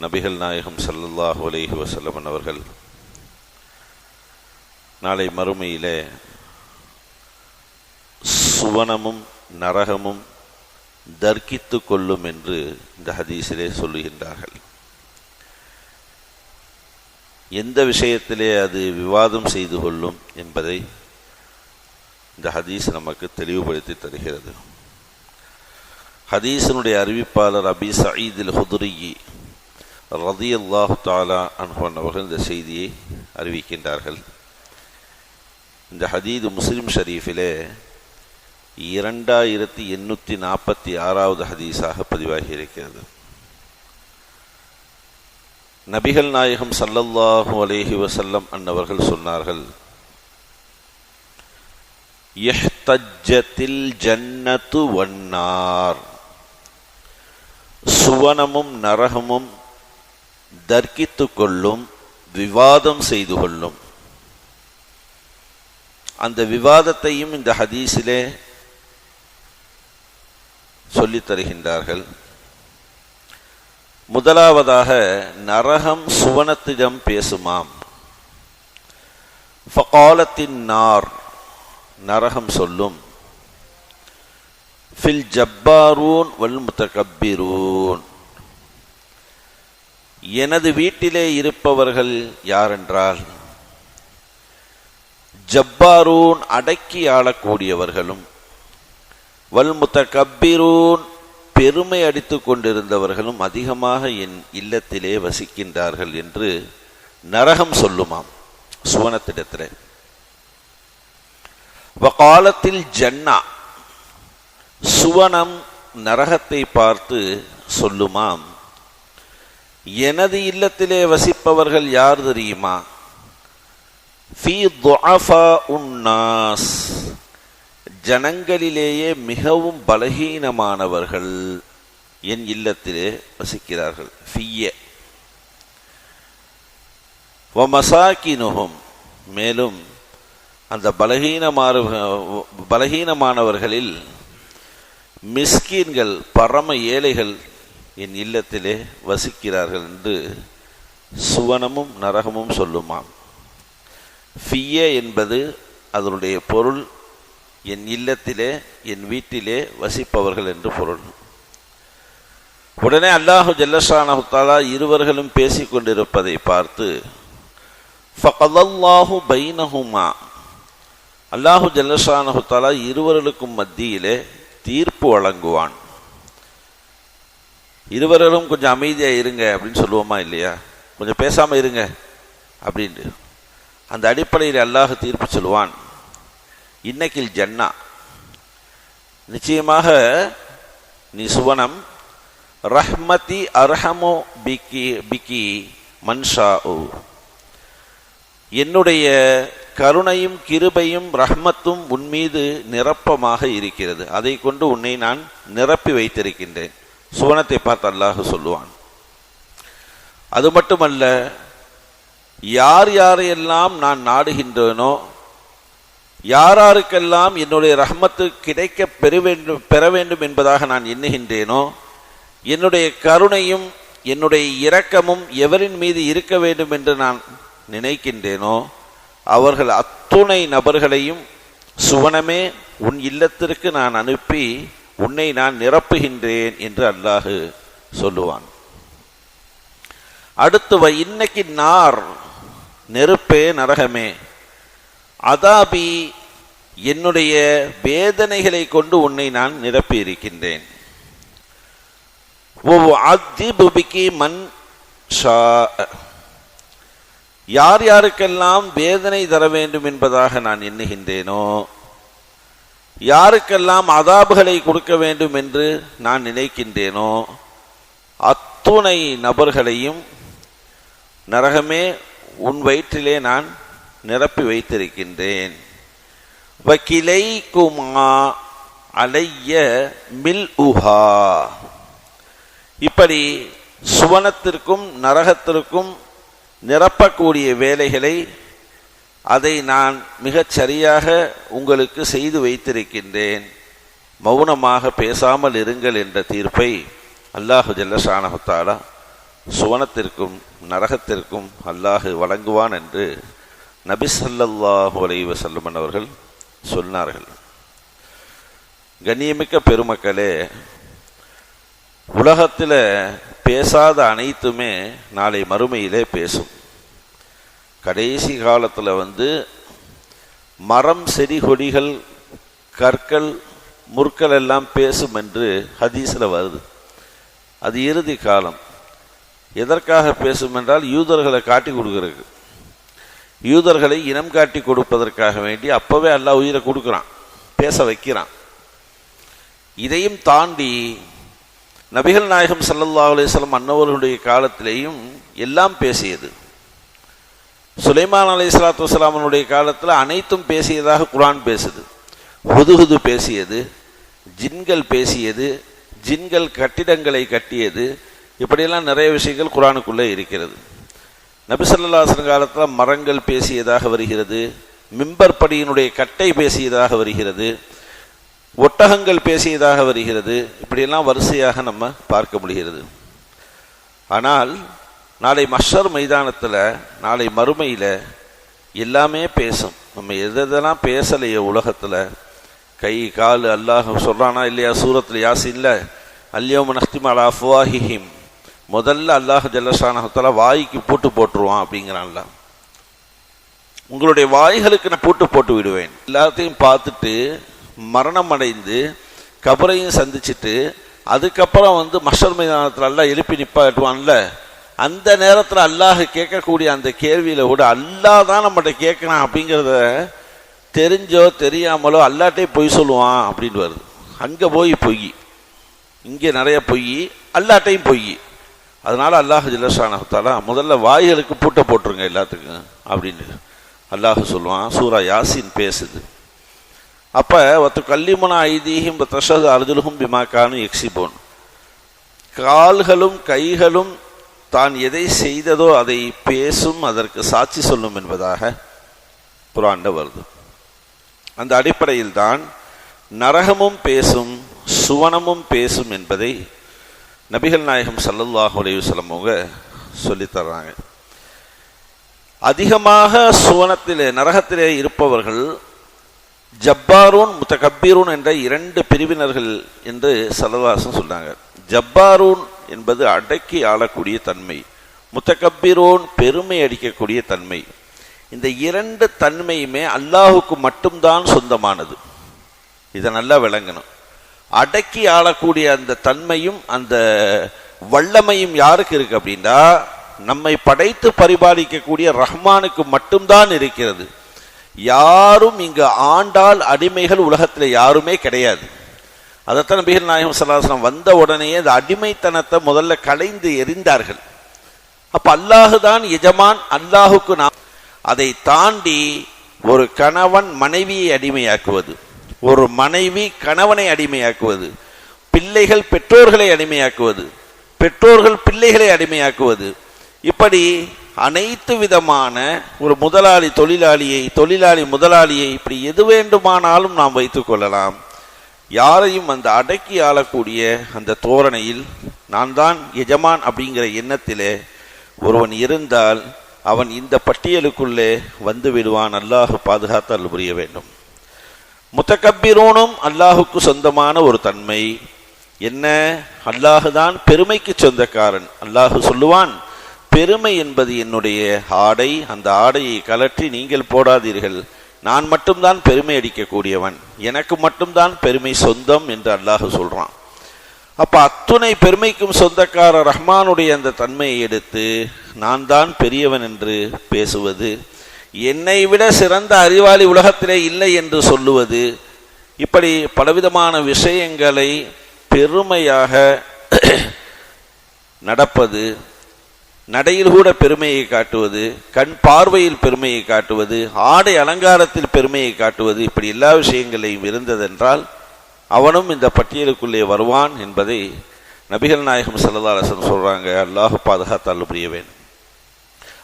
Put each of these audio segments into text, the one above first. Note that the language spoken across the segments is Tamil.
நபிகள் நாயகம் சல்லல்லாஹு அலேஹி வசல்லமன் அவர்கள் நாளை மறுமையிலே சுவனமும் நரகமும் தர்க்கித்து கொள்ளும் என்று இந்த ஹதீஸிலே சொல்லுகின்றார்கள். எந்த விஷயத்திலே அது விவாதம் செய்து கொள்ளும் என்பதை இந்த ஹதீஸ் நமக்கு தெளிவுபடுத்தி தருகிறது. ஹதீஸினுடைய அறிவிப்பாளர் அபி சயீதில் ஹுதுரியி ரதி அல்லாஹு தாலா அன்ஹன் அவர்கள் இந்த செய்தியை அறிவிக்கின்றார்கள். இந்த ஹதீது முஸ்லிம் ஷரீஃபிலே இரண்டாயிரத்தி எண்ணூற்றி நாற்பத்தி ஆறாவது ஹதீஸாக பதிவாகி இருக்கிறது. நபிகள் நாயகம் சல்லல்லாஹு அலேஹி வசல்லம் அன்னவர்கள் சொன்னார்கள் எஹ்தஜத்தில் ஜன்னத்து வன்னார் சுவனமும் நரகமும் தர்க்கித்து கொள்ளும் விவாதம் செய்து கொள்ளும் அந்த விவாதத்தையும் இந்த ஹதீஸிலே சொல்லித் தருகின்றார்கள். முதலாவதாக நரகம் சுவனத்திடம் பேசுமாம். ஃபகாலத்தின் நார் நரகம் சொல்லும். ஃபில் ஜப்பாரூன் வல் முத்தகப்பிரூன். எனது வீட்டிலே இருப்பவர்கள் யாரென்றால் ஜப்பாரூன் அடக்கி ஆளக்கூடியவர்களும் வல்முத்த கப்பீரூன் பெருமை அடித்து கொண்டிருந்தவர்களும் அதிகமாக என் இல்லத்திலே வசிக்கின்றார்கள் என்று நரகம் சொல்லுமாம் சுவனத்திடத்தில். காலத்தில் ஜன்னா சுவனம் நரகத்தை பார்த்து சொல்லுமாம் எனது இல்லத்திலே வசிப்பவர்கள் யார் தெரியுமா? ஃபி உன்னாஸ். ஜனங்களிலேயே மிகவும் பலகீனமானவர்கள் என் இல்லத்திலே வசிக்கிறார்கள். ஃபிய. வமசாக்கினுகும் மேலும் அந்த பலகீனமான பலகீனமானவர்களில் மிஸ்கீன்கள் பரம ஏழைகள் என் இல்லத்திலே வசிக்கிறார்கள் என்று சுவனமும் நரகமும் சொல்லுமாம். ஃபிய என்பது அதனுடைய பொருள் என் இல்லத்திலே என் வீட்டிலே வசிப்பவர்கள் என்று பொருள். உடனே அல்லாஹு ஜல்லஷானஹுத்தாலா இருவர்களும் பேசிக்கொண்டிருப்பதை பார்த்து ஃபகதல்லாஹு பைனஹுமா. அல்லாஹு ஜல்லஷானஹுத்தாலா இருவர்களுக்கும் மத்தியிலே தீர்ப்பு வழங்குவான். இருவரும் கொஞ்சம் அமைதியாக இருங்க அப்படின்னு சொல்லுவோமா இல்லையா? கொஞ்சம் பேசாமல் இருங்க அப்படின்ட்டு. அந்த அடிப்படையில் அல்லாஹ் தீர்ப்பு சொல்லுவான். இன்னைக்கில் ஜன்னா. நிச்சயமாக நீ சுவனம். ரஹ்மதி அர்ஹமோ பிக்கி பிக்கி மன்ஷா ஓ என்னுடைய கருணையும் கிருபையும் ரஹ்மத்தும் உன் மீது நிரப்பமாக இருக்கிறது. அதை கொண்டு உன்னை நான் நிரப்பி வைத்திருக்கின்றேன். சுவனத்தை பார்த்து அல்லாஹ் சொல்லுவான். அது மட்டுமல்ல யார் யாரையெல்லாம் நான் நாடுகின்றேனோ யாராருக்கெல்லாம் என்னுடைய ரஹமத்து கிடைக்க பெற வேண்டும் பெற வேண்டும் என்பதாக நான் எண்ணுகின்றேனோ என்னுடைய கருணையும் என்னுடைய இரக்கமும் எவரின் மீது இருக்க வேண்டும் என்று நான் நினைக்கின்றேனோ அவர்கள் அத்துணை நபர்களையும் சுவனமே உன் இல்லத்திற்கு நான் அனுப்பி உன்னை நான் நிரப்புகின்றேன் என்று அல்லாஹு சொல்லுவான். அடுத்து இன்னைக்கு நார் நெருப்பே நரகமே அதாபி என்னுடைய வேதனைகளை கொண்டு உன்னை நான் நிரப்பி இருக்கின்றேன் மண் யார் யாருக்கெல்லாம் வேதனை தர வேண்டும் என்பதாக நான் எண்ணுகின்றேனோ யாருக்கெல்லாம் அதாபுகளை கொடுக்க வேண்டும் என்று நான் நினைக்கின்றேனோ அத்துணை நபர்களையும் நரகமே உன் வயிற்றிலே நான் நிரப்பி வைத்திருக்கின்றேன். வக்கிலை குமா அலைய மில் உஹா இப்படி சுவனத்திற்கும் நரகத்திற்கும் நிரப்பக்கூடிய வேலைகளை அதை நான் மிகச் சரியாக உங்களுக்கு செய்து வைத்திருக்கின்றேன். மௌனமாக பேசாமல் இருங்கள் என்ற தீர்ப்பை அல்லாஹு ஜல்லஷானகத்தாலா சுவனத்திற்கும் நரகத்திற்கும் அல்லாஹு வழங்குவான் என்று நபிசல்லாஹு அலைவ செல்லுமன் அவர்கள் சொன்னார்கள். கண்ணியமிக்க பெருமக்களே உலகத்தில் பேசாத அனைத்துமே நாளை மறுமையிலே பேசும். கடைசி காலத்தில் வந்து மரம் செடி கொடிகள் கற்கள் முற்கள் எல்லாம் பேசும் என்று ஹதீஸில் வருது. அது இறுதி காலம். எதற்காக பேசும் என்றால் யூதர்களை காட்டி கொடுக்கறதுக்கு. யூதர்களை இனம் காட்டி கொடுப்பதற்காக வேண்டி அப்போவே எல்லாம் உயிரை கொடுக்குறான் பேச வைக்கிறான். இதையும் தாண்டி நபிகள் நாயகம் சல்லல்லா அலுவலம் அன்னவர்களுடைய காலத்திலேயும் எல்லாம் பேசியது. சுலைமான் அலி இஸ்லாத்து வசலாமனுடைய காலத்தில் அனைத்தும் பேசியதாக குரான் பேசுது. ஹுதுஹுது பேசியது ஜின்கள் பேசியது ஜின்கள் கட்டிடங்களை கட்டியது இப்படியெல்லாம் நிறைய விஷயங்கள் குரானுக்குள்ளே இருக்கிறது. நபிசல்லாசன் காலத்தில் மரங்கள் பேசியதாக வருகிறது மிம்பர் படியினுடைய கட்டை பேசியதாக வருகிறது ஒட்டகங்கள் பேசியதாக வருகிறது இப்படியெல்லாம் வரிசையாக நம்ம பார்க்க முடிகிறது. ஆனால் நாளை மஷர் மைதானத்தில் நாளை மறுமையில் எல்லாமே பேசும். நம்ம எதெல்லாம் பேசலையே உலகத்தில்? கை கால் அல்லாஹ் சொல்கிறானா இல்லையா சூரத்தில் யாசின்ல? அல்யோம நஸ்திம் அலா ஃபுவாஹிஹிம் முதல்ல அல்லாஹ் ஜல்லஷானஹத்தால வாய்க்கு பூட்டு போட்டுருவான் அப்படிங்கிறான்ல. உங்களுடைய வாய்களுக்கு நான் பூட்டு போட்டு விடுவேன். எல்லாத்தையும் பார்த்துட்டு மரணம் அடைந்து கபரையும் சந்திச்சுட்டு அதுக்கப்புறம் வந்து மஷர் மைதானத்தில் எல்லாம் எழுப்பி நிப்பாட்டுவான்ல? அந்த நேரத்தில் அல்லாஹ் கேட்கக்கூடிய அந்த கேள்வியில் கூட அல்லாஹ் தான் நம்மகிட்ட கேட்கணும் அப்படிங்கிறத தெரிஞ்சோ தெரியாமலோ அல்லாட்டே பொய் சொல்லுவான் அப்படின்னு வருது. அங்கே போய் பொய். இங்கே நிறைய பொய். அல்லாட்டையும் பொய். அதனால அல்லாஹ் ஜில்லஷானத்தாலா முதல்ல வாய்களுக்கு பூட்டை போட்டுருங்க எல்லாத்துக்கும் அப்படின்னு அல்லாஹ் சொல்லுவான். சூரா யாசின் பேசுது. அப்போ ஒத்து கல்லிமுனா ஐதீகம் தஷது அர்ஜுலுகும் பிமாக்கானு எக்ஸிபோன் கால்களும் கைகளும் தான் எதை செய்ததோ அதை பேசும் அதற்கு சாட்சி சொல்லும் என்பதாக புராண்ட வருது. அந்த அடிப்படையில் தான் நரகமும் பேசும் சுவனமும் பேசும் என்பதை நபிகள் நாயகம் சல்லல்லாஹு அலைஹி வஸல்லம் அவங்க சொல்லித் தர்றாங்க. அதிகமாக சுவனத்திலே நரகத்திலே இருப்பவர்கள் ஜப்பாரூன் முத்தகப்பீரூன் என்ற இரண்டு பிரிவினர்கள் என்று சல்லவாசன் சொன்னாங்க ஜப்பாரூன் என்பது அடக்கி ஆளக்கூடிய தன்மை முத்தகப்பிரோன் பெருமை அடிக்கக்கூடிய தன்மை. இந்த இரண்டு தன்மையுமே அல்லாஹுக்கு மட்டும்தான் சொந்தமானது. இதை நல்லா விளங்கணும். அடக்கி ஆளக்கூடிய அந்த தன்மையும் அந்த வல்லமையும் யாருக்கு இருக்கு அப்படின்னா நம்மை படைத்து பரிபாலிக்கக்கூடிய ரஹ்மானுக்கு மட்டும்தான் இருக்கிறது. யாரும் இங்கு ஆண்டால் அடிமைகள் உலகத்தில் யாருமே கிடையாது. அதைத்தான் நபிகள் நாயகம் சல்லாசனம் வந்த உடனேயே அந்த அடிமைத்தனத்தை முதல்ல களைந்து எரிந்தார்கள் அப்போ அல்லாஹு தான் எஜமான் அல்லாஹுக்கு நாம் அதை தாண்டி ஒரு கணவன் மனைவியை அடிமையாக்குவது ஒரு மனைவி கணவனை அடிமையாக்குவது பிள்ளைகள் பெற்றோர்களை அடிமையாக்குவது பெற்றோர்கள் பிள்ளைகளை அடிமையாக்குவது இப்படி அனைத்து விதமான ஒரு முதலாளி தொழிலாளியை தொழிலாளி முதலாளியை இப்படி எது வேண்டுமானாலும் நாம் வைத்துக்கொள்ளலாம் யாரையும் அந்த அடக்கி ஆளக்கூடிய அந்த தோரணையில் நான் தான் எஜமான் அப்படிங்கிற எண்ணத்திலே ஒருவன் இருந்தால் அவன் இந்த பட்டியலுக்குள்ளே வந்து விடுவான். அல்லாஹ் பாதுகாத்து புரிய வேண்டும். முத்தக்கப்பிரோனும் அல்லாஹுக்கு சொந்தமான ஒரு தன்மை. என்ன? அல்லாஹுதான் பெருமைக்கு சொந்தக்காரன். அல்லாஹு சொல்லுவான் பெருமை என்பது என்னுடைய ஆடை. அந்த ஆடையை கலற்றி நீங்கள் போடாதீர்கள். நான் மட்டும்தான் பெருமை அடிக்கக்கூடியவன் எனக்கு மட்டும்தான் பெருமை சொந்தம் என்று அல்லாஹ் சொல்கிறான் அப்போ அத்துணை பெருமைக்கும் சொந்தக்காரர் ரஹ்மானுடைய அந்த தன்மையை எடுத்து நான் தான் பெரியவன் என்று பேசுவது என்னை விட சிறந்த அறிவாளி உலகத்திலே இல்லை என்று சொல்லுவது இப்படி பலவிதமான விஷயங்களை பெருமையாக நடப்பது நடையில் கூட பெருமையை காட்டுவது கண் பார்வையில் பெருமையை காட்டுவது ஆடை அலங்காரத்தில் பெருமையை காட்டுவது இப்படி எல்லா விஷயங்களையும் இருந்ததென்றால் அவனும் இந்த பட்டியலுக்குள்ளே வருவான் என்பதை நபிகள் நாயகம் சல்லா அலசன் சொல்றாங்க. அல்லாஹு பாதுகாத்தால் வேண்டும்.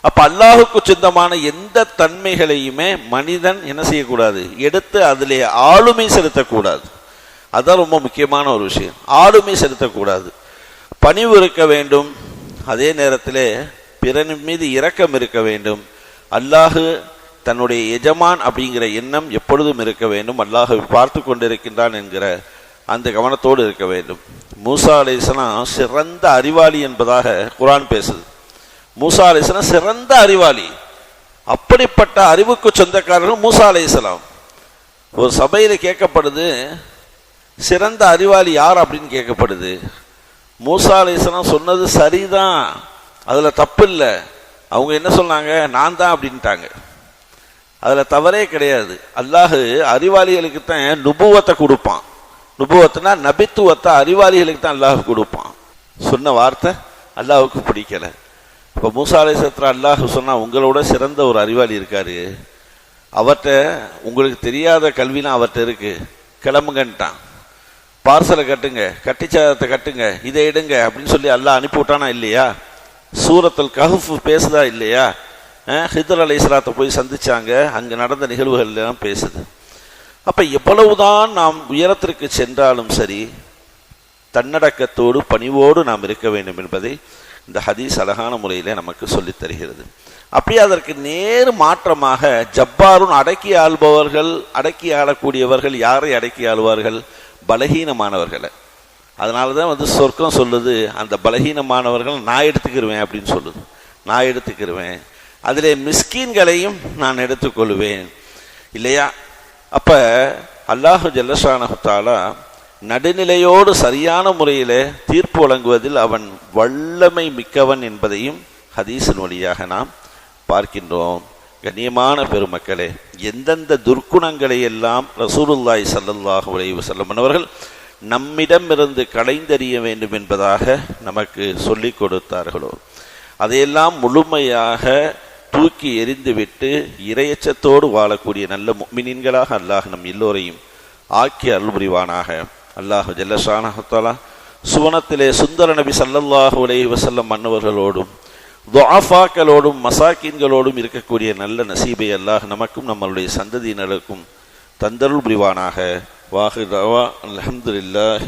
அப்ப அல்லாஹுக்கு சொந்தமான எந்த தன்மைகளையுமே மனிதன் என்ன செய்யக்கூடாது? எடுத்து அதிலே ஆளுமை செலுத்தக்கூடாது. அதான் ரொம்ப முக்கியமான ஒரு விஷயம். ஆளுமை செலுத்தக்கூடாது. பணிவு இருக்க வேண்டும். அதே நேரத்தில் பிறன் மீது இரக்கம் இருக்க வேண்டும். அல்லாஹு தன்னுடைய எஜமான் அப்படிங்கிற எண்ணம் எப்பொழுதும் இருக்க வேண்டும். அல்லாஹை பார்த்து கொண்டிருக்கின்றான் என்கிற அந்த கவனத்தோடு இருக்க வேண்டும். மூசா அலிஸ்லாம் சிறந்த அறிவாளி என்பதாக குரான் பேசுது. மூசா அலிஸ்லாம் சிறந்த அறிவாளி. அப்படிப்பட்ட அறிவுக்கு சொந்தக்காரர்கள் மூசா அலிஸ்லாம் ஒரு சபையில் கேட்கப்படுது சிறந்த அறிவாளி யார் அப்படின்னு கேட்கப்படுது. மூசா அலிஸ்லாம் சொன்னது சரிதான். அதில் தப்பு இல்லை அவங்க என்ன சொன்னாங்க? நான் தான் அப்படின்ட்டாங்க. அதில் தவறே கிடையாது. அல்லாஹு அறிவாளிகளுக்கு தான் நுபுவத்தை கொடுப்பான். நுபுவத்துனா நபித்துவத்தை அறிவாளிகளுக்கு தான் அல்லாஹ் கொடுப்பான். சொன்ன வார்த்தை அல்லாஹுக்கு பிடிக்கல. இப்போ மூசா அலிசத்துல அல்லாஹ் சொன்னால் உங்களோட சிறந்த ஒரு அறிவாளி இருக்கார். அவர்கிட்ட உங்களுக்கு தெரியாத கல்விலாம் அவர்கிட்ட இருக்குது கிளம்புங்கன்ட்டான். பார்சலை கட்டுங்க கட்டிச்சாதத்தை கட்டுங்க இதை எடுங்க அப்படின்னு சொல்லி எல்லாம் அனுப்பிவிட்டானா இல்லையா? சூரத்தில் கஹஃப் பேசுதா இல்லையா? ஹிதர் அலை போய் சந்திச்சாங்க அங்கே நடந்த நிகழ்வுகள்லாம் பேசுது. அப்போ எவ்வளவுதான் நாம் உயரத்திற்கு சென்றாலும் சரி தன்னடக்கத்தோடு பணிவோடு நாம் இருக்க வேண்டும் என்பதை இந்த ஹதீஸ் அழகான முறையில் நமக்கு சொல்லித் தருகிறது. அப்படியே அதற்கு நேர் மாற்றமாக ஜப்பாருன் அடக்கி ஆள்பவர்கள் அடக்கி ஆளக்கூடியவர்கள் யாரை அடக்கி ஆள்வார்கள்? பலகீனமானவர்களை. அதனால தான் வந்து சொர்க்கம் சொல்லுது அந்த பலகீனமானவர்கள் நான் எடுத்துக்கிருவேன் அப்படின்னு சொல்லுது. நான் எடுத்துக்கிருவேன். அதில் மிஸ்கீன்களையும் நான் எடுத்துக்கொள்வேன். இல்லையா? அப்போ அல்லாஹு ஜல்லஷானகுத்தாலா நடுநிலையோடு சரியான முறையில் தீர்ப்பு வழங்குவதில் அவன் வல்லமை மிக்கவன் என்பதையும் ஹதீசன் வழியாக நாம் பார்க்கின்றோம். கண்ணியமான பெருமக்களே எந்தெந்த துர்க்குணங்களை எல்லாம் ரசூலுல்லாய் சல்லல்லாஹ் உலைவு செல்லமனவர்கள் நம்மிடமிருந்து களைந்தறிய வேண்டும் என்பதாக நமக்கு சொல்லிக் கொடுத்தார்களோ? அதையெல்லாம் முழுமையாக தூக்கி எறிந்துவிட்டு இரையச்சத்தோடு வாழக்கூடிய நல்ல முக்மினின்களாக அல்லாஹ் நம் எல்லோரையும் ஆக்கி அருள்புரிவானாக. அல்லாஹ் ஜல்லஷானஹத்தாலா சுவனத்திலே சுந்தர நபி சல்லல்லாஹு அலைஹி வசல்லம் மன்னவர்களோடும் துஆஃபாக்களோடும் மசாக்கின்களோடும் இருக்கக்கூடிய நல்ல நசீபை அல்லாஹ் நமக்கும் நம்மளுடைய சந்ததியினருக்கும் தந்தருள் புரிவானாக. வாஹிதவா அல்ஹம்துலில்லாஹி